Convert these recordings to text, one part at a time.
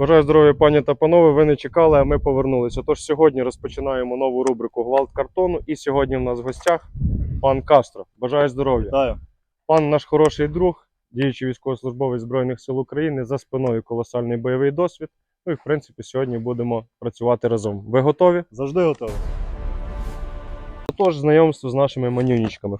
Бажаю здоров'я, пані та панове. Ви не чекали, а ми повернулися. Отож, сьогодні розпочинаємо нову рубрику Гвалт картону. І сьогодні в нас в гостях пан Кастро. Бажаю здоров'я. Вітаю. Пан наш хороший друг, діючий військовослужбовець Збройних сил України, за спиною колосальний бойовий досвід. Ну і в принципі сьогодні будемо працювати разом. Ви готові? Завжди готовий. Тож знайомство з нашими манюнічками.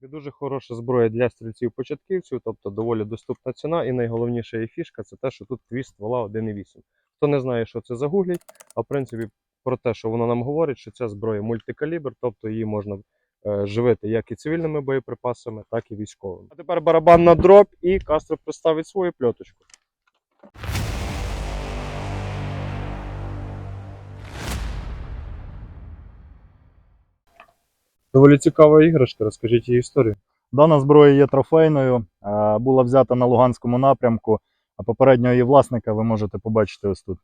Дуже хороша зброя для стрільців-початківців, тобто доволі доступна ціна. І найголовніша її фішка це те, що тут твіст ствола 1,8. Хто не знає, що це загугліть, а в принципі про те, що вона нам говорить, що ця зброя мультикалібр, тобто її можна е, живити як і цивільними боєприпасами, так і військовими. А тепер барабан на дроб і Кастро представить свою пльоточку. Доволі цікава іграшка, розкажіть її історію. Дана зброя є трофейною, е, була взята на Луганському напрямку, а попереднього її власника ви можете побачити ось тут.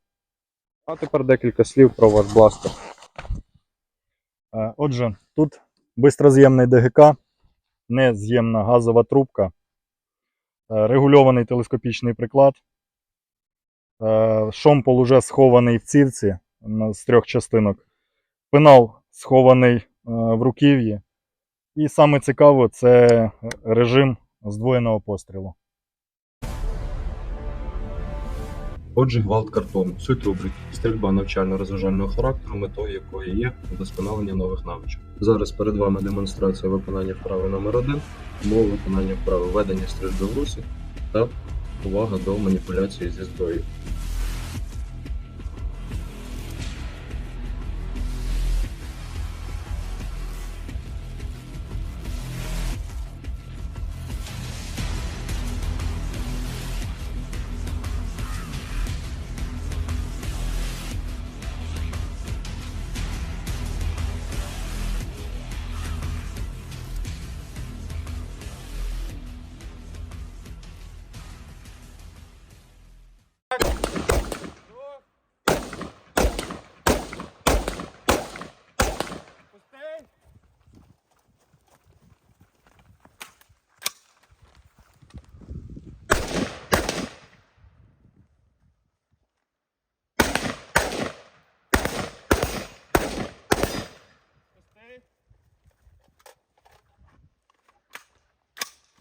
А тепер декілька слів про ваш бластер. Е, Отже, тут бистроз'ємний ДГК, нез'ємна газова трубка, е, регульований телескопічний приклад. Шомпол уже схований в цівці з трьох частинок. Пенал схований в руків'ї. І саме цікаво це режим здвоєного пострілу. Отже, гвалт картону. Суть рубрики стрільба навчально-розважального характеру, метою якої є вдосконалення нових навичок. Зараз перед вами демонстрація виконання вправи номер 1 умови виконання вправи ведення стрільби в русі та увага до маніпуляції зі зброєю.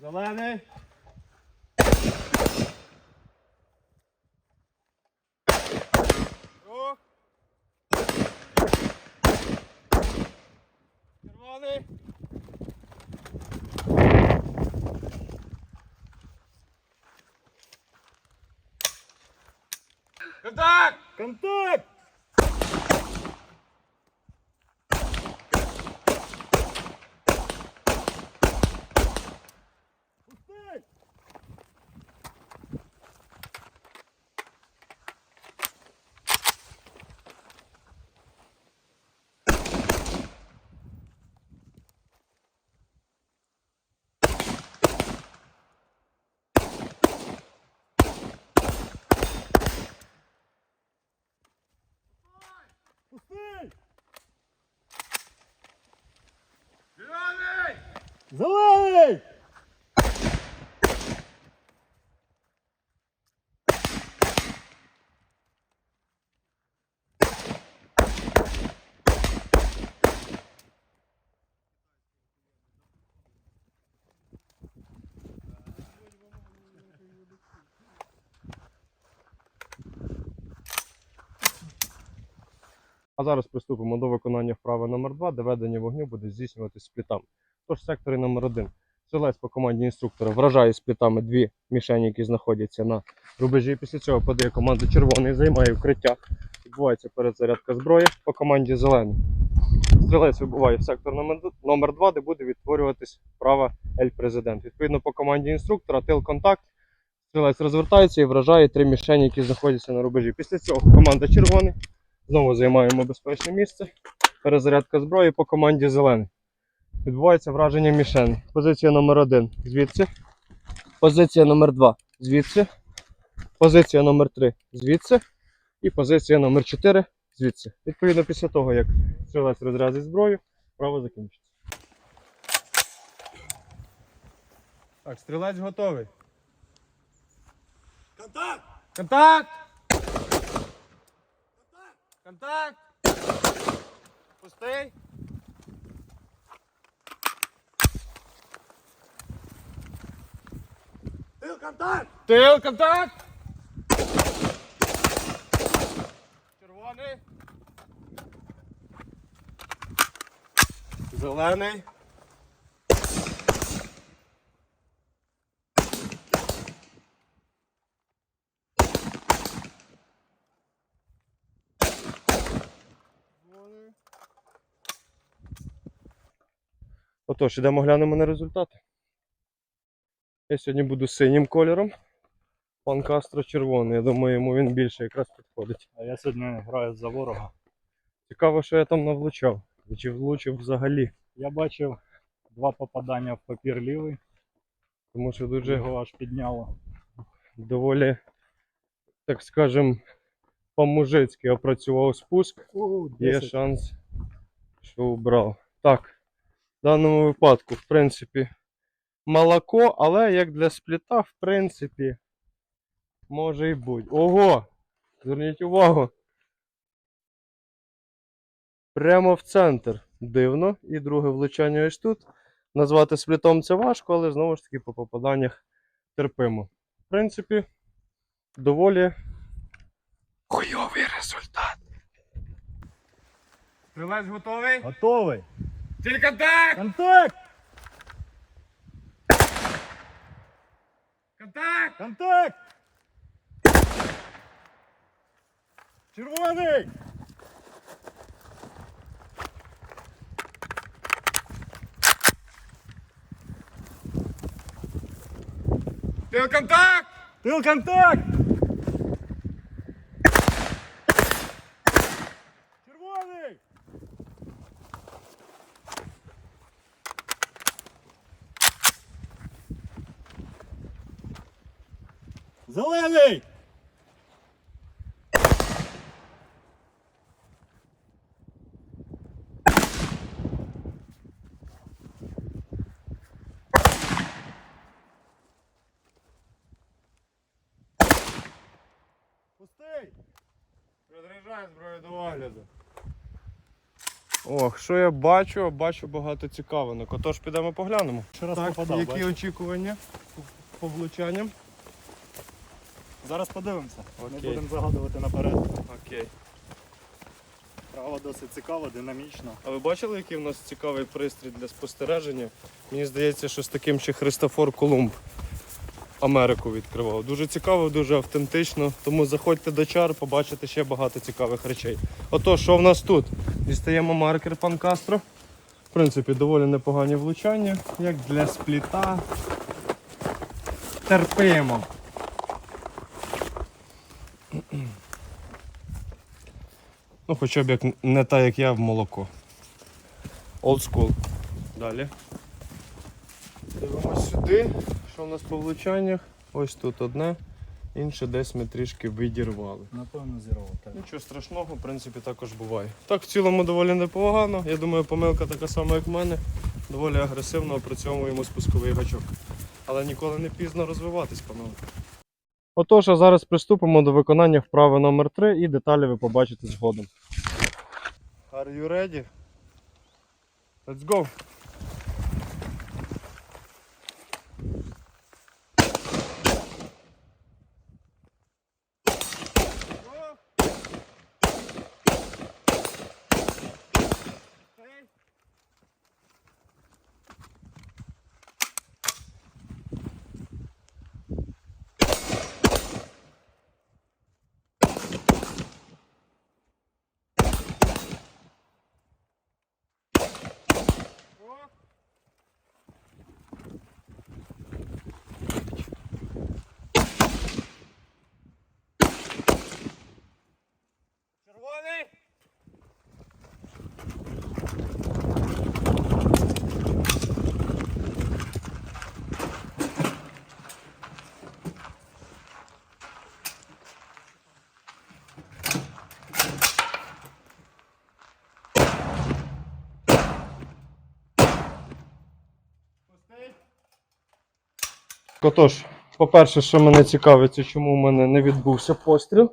Зелений. Рух. Червоний. Контакт! Контакт! Пустий! Зелений! А зараз приступимо до виконання вправи номер 2 де ведення вогню буде здійснюватися сплітами. Тож секторі номер 1 стрілець по команді інструктора вражає сплітами дві мішені, які знаходяться на рубежі. Після цього подає команду червоний, займає вкриття. Відбувається перезарядка зброї по команді зелений. Стрілець вибуває в сектор номер 2 де буде відтворюватись вправа Ель Президент. Відповідно по команді інструктора тил контакт. Стрілець розвертається і вражає три мішені, які знаходяться на рубежі. Після цього команда червоний. Знову займаємо безпечне місце. Перезарядка зброї по команді зелений. Відбувається враження мішені. Позиція номер 1 звідси. Позиція номер 2 звідси. Позиція номер 3 звідси. І позиція номер 4 звідси. Відповідно, після того, як стрілець розрядить зброю, право закінчиться. Так, стрілець готовий. Контакт! Контакт! Контакт! Пустий! Контакт! Тил контакт! Червоний. Зелений. Отож, ідемо глянемо на результати. Я сьогодні буду синім кольором. Пан Кастро червоний. Я думаю, йому він більше якраз підходить. А я сьогодні граю за ворога. Цікаво, що я там навлучав. І Чи влучив взагалі. Я бачив два попадання в папір лівий, Тому що дуже його аж підняло. доволі, так скажем, по-мужицьки опрацював спуск. О, Є шанс, що убрав. Так, в даному випадку, в принципі, молоко, але як для спліта, в принципі, може і бути. Ого! Зверніть увагу. Прямо в центр. Дивно. І друге влучання ось тут. Назвати сплітом це важко, але знову ж таки по попаданнях терпимо. В принципі, доволі хуйовий результат. Стрілець готовий? Готовий! Ціль контакт! Контакт! Контакт! Контакт! Червоний! Тил контакт! Тил контакт! Зелений! Пустий! Розряджай зброю до огляду. Ох, що я бачу, бачу багато цікавинок. Отож підемо поглянемо. Ще раз так, попадав, які бачиш? очікування по влучанням? Зараз подивимося. Окей. Не будемо загадувати наперед. Окей. Справа досить цікава, динамічна. А ви бачили, який в нас цікавий пристрій для спостереження? Мені здається, що з таким ще Христофор Колумб Америку відкривав. Дуже цікаво, дуже автентично. Тому заходьте до чар, побачите ще багато цікавих речей. Отож, що в нас тут? Дістаємо маркер пан Кастро. В принципі, доволі непогані влучання, як для спліта. Терпимо. Ну, хоча б як не та, як я в молоко. Old school. Далі. Дивимось сюди. Що в нас по влучаннях? Ось тут одне, інше десь ми трішки відірвали. Напевно, зірвав так. Нічого страшного, в принципі, також буває. Так, в цілому доволі непогано. Я думаю, помилка така сама, як в мене. Доволі агресивно опрацьовуємо спусковий гачок. Але ніколи не пізно розвиватись, панове. Отож, а зараз приступимо до виконання вправи номер 3 і деталі ви побачите згодом. Are you ready? Let's go! Червоний! Отож, по-перше, що мене цікавить, це чому в мене не відбувся постріл.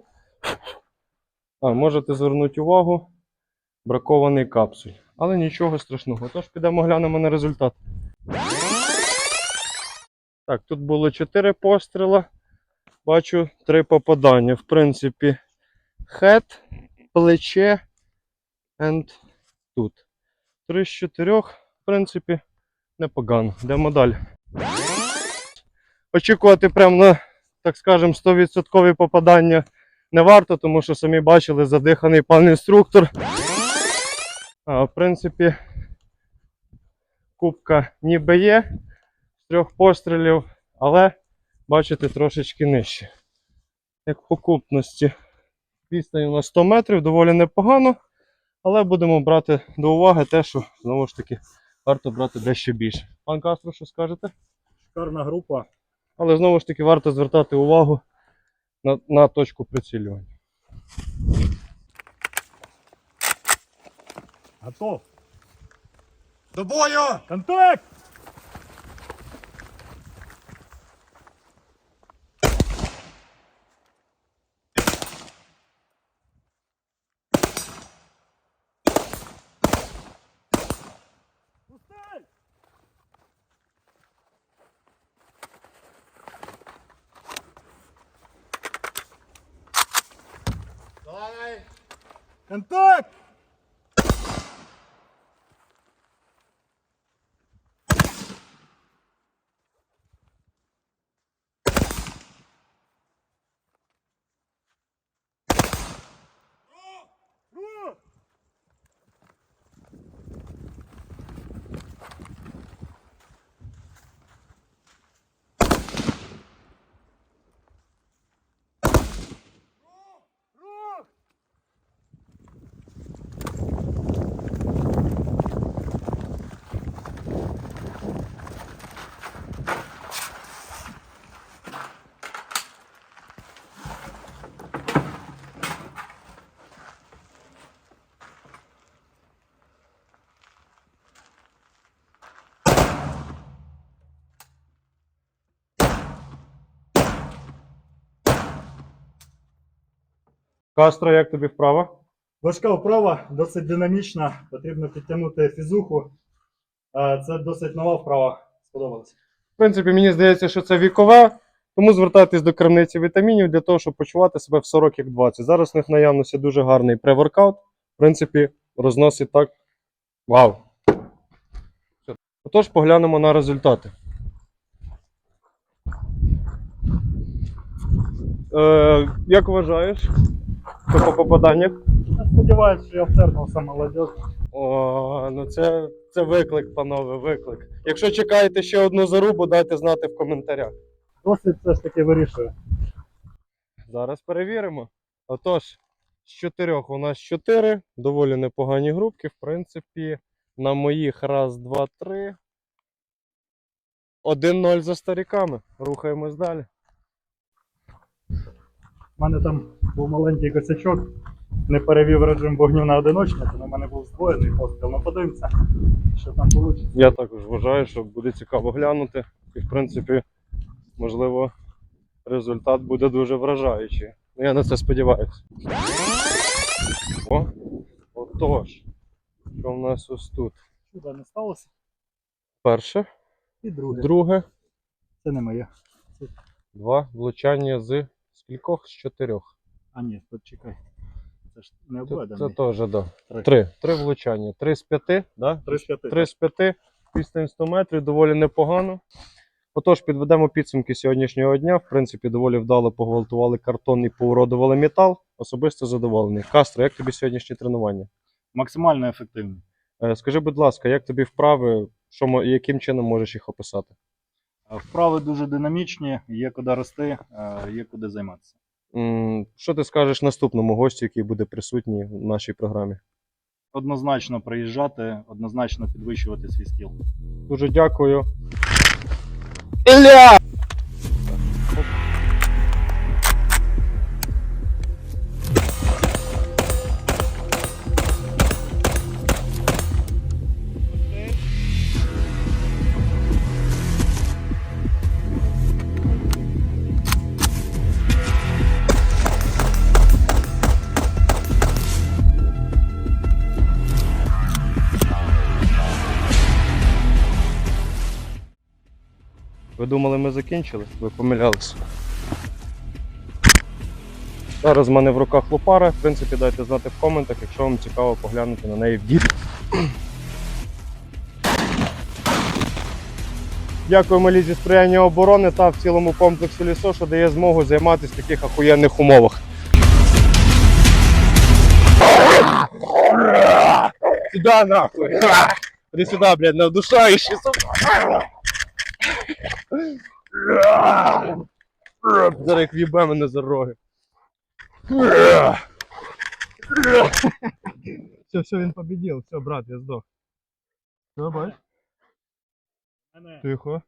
А, можете звернути увагу, бракований капсуль. Але нічого страшного. Тож підемо глянемо на результат. Так, тут було 4 постріла. Бачу 3 попадання. В принципі, хет, плече and тут. 3 з 4, в принципі, непогано. Йдемо далі. Очікувати прямо на, так скажемо, 100% попадання не варто, тому що самі бачили задиханий пан інструктор. А, в принципі, кубка ніби є з трьох пострілів, але бачите трошечки нижче. Як по купності. Відстань у нас 100 метрів, доволі непогано, але будемо брати до уваги те, що знову ж таки варто брати дещо більше. Пан Кастро, що скажете? Шикарна група. Але знову ж таки варто звертати увагу на, на точку прицілювання. Готов. До бою! Контакт! Контакт! Кастро, як тобі вправа? Важка вправа, досить динамічна, потрібно підтягнути фізуху. Е, Це досить нова вправа. Сподобалось. В принципі, мені здається, що це вікове, тому звертайтесь до крамниці вітамінів для того, щоб почувати себе в 40 як 20. Зараз в них наявності дуже гарний преворкаут. В принципі, розносить так. Вау! Отож, поглянемо на результати. Е, як вважаєш? Що по попаданнях? Я сподіваюся, що я втернувся молодець. О, ну це, це виклик, панове, виклик. Якщо чекаєте ще одну зарубу, дайте знати в коментарях. Досить все ж таки вирішує. Зараз перевіримо. Отож, з чотирьох у нас чотири. Доволі непогані групки. В принципі, на моїх раз, два, три. 1-0 за старіками. Рухаємось далі. Мене там був маленький косячок, не перевів режим вогню на одиночний, тому в мене був здвоєний постріл. Ну подивимося, що там вийде. Я також вважаю, що буде цікаво глянути. І, в принципі, можливо, результат буде дуже вражаючий. Ну, Я на це сподіваюся. О, отож, що в нас ось тут? Чуда не сталося. Перше, І друге. друге, Це не моє. два влучання з скількох з чотирьох. А ні, тут чекай. Це ж не Це, це теж, да. Три. Три. Три влучання. Три з п'яти, да? Три з п'яти. Три з п'яти, відстань 100 метрів, доволі непогано. Отож, підведемо підсумки сьогоднішнього дня. В принципі, доволі вдало погвалтували картон і поуродували метал. Особисто задоволений. Кастро, як тобі сьогоднішнє тренування? Максимально ефективний. Е, Скажи, будь ласка, як тобі вправи, що, яким чином можеш їх описати? Е, Вправи дуже динамічні, є куди рости, е, є куди займатися. Що ти скажеш наступному гостю, який буде присутній в нашій програмі? Однозначно приїжджати, однозначно підвищувати свій скіл. Дуже дякую. Ілля! Думали, ми закінчили, ви помилялися. Зараз в мене в руках лопара. В принципі, дайте знати в коментах, якщо вам цікаво поглянути на неї в дід. Дякуємо Лізі сприяння оборони та в цілому комплексу лісо, що дає змогу займатися в таких ахуєнних умовах. Сюда нахуй! Иди сюда, блядь, на удушающий, сука! Зараз як в'їбе мене за роги. Все, все, він победил. Все, брат, я здох. Все, бач? Тихо.